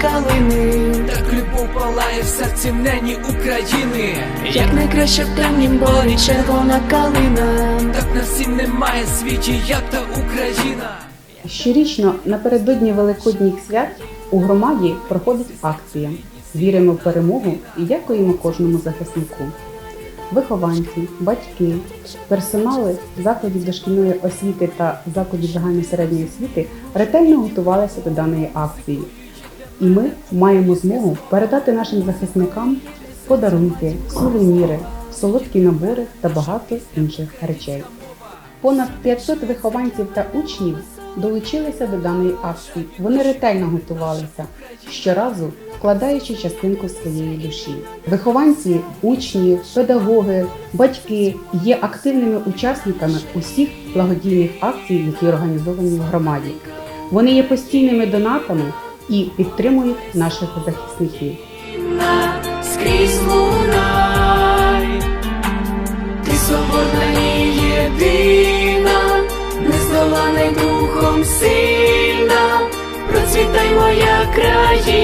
калини, Так любов палає в серці нені України. як найкраща в темнім борі червона калина. Так на всім немає світі, як та Україна. Щорічно напередодні Великодніх свят у громаді проходить акція. Віримо в перемогу і дякуємо кожному захиснику. Вихованці, батьки, персонали закладів дошкільної освіти та закладів загальної середньої освіти ретельно готувалися до даної акції. І ми маємо змогу передати нашим захисникам подарунки, сувеніри, солодкі набори та багато інших речей. Понад 500 вихованців та учнів долучилися до даної акції. Вони ретельно готувалися, щоразу вкладаючи частинку своєї душі. Вихованці, учні, педагоги, батьки є активними учасниками усіх благодійних акцій, які організовані в громаді. Вони є постійними донатами і підтримують наших захисників. скрізь лунай, ти соборна і єдина, нездоланий духом сильна, процвітай моя країно,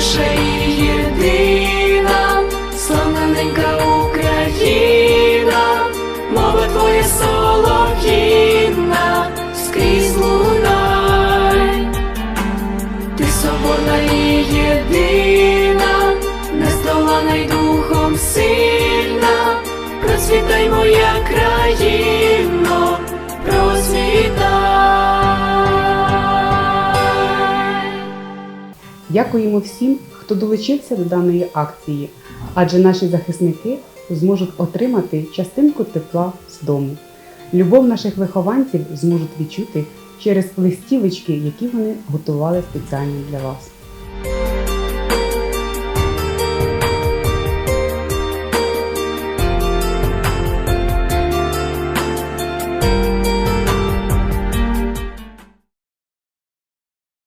наша єдина, славна ненька Україна, мова твоя солов'їна, скрізь лунай. Ти соборна і єдина, нездолана й духом сильна, процвітай моя країно, процвітай. Дякуємо всім, хто долучився до даної акції, адже наші захисники зможуть отримати частинку тепла з дому. Любов наших вихованців зможуть відчути через листівочки, які вони готували спеціально для вас.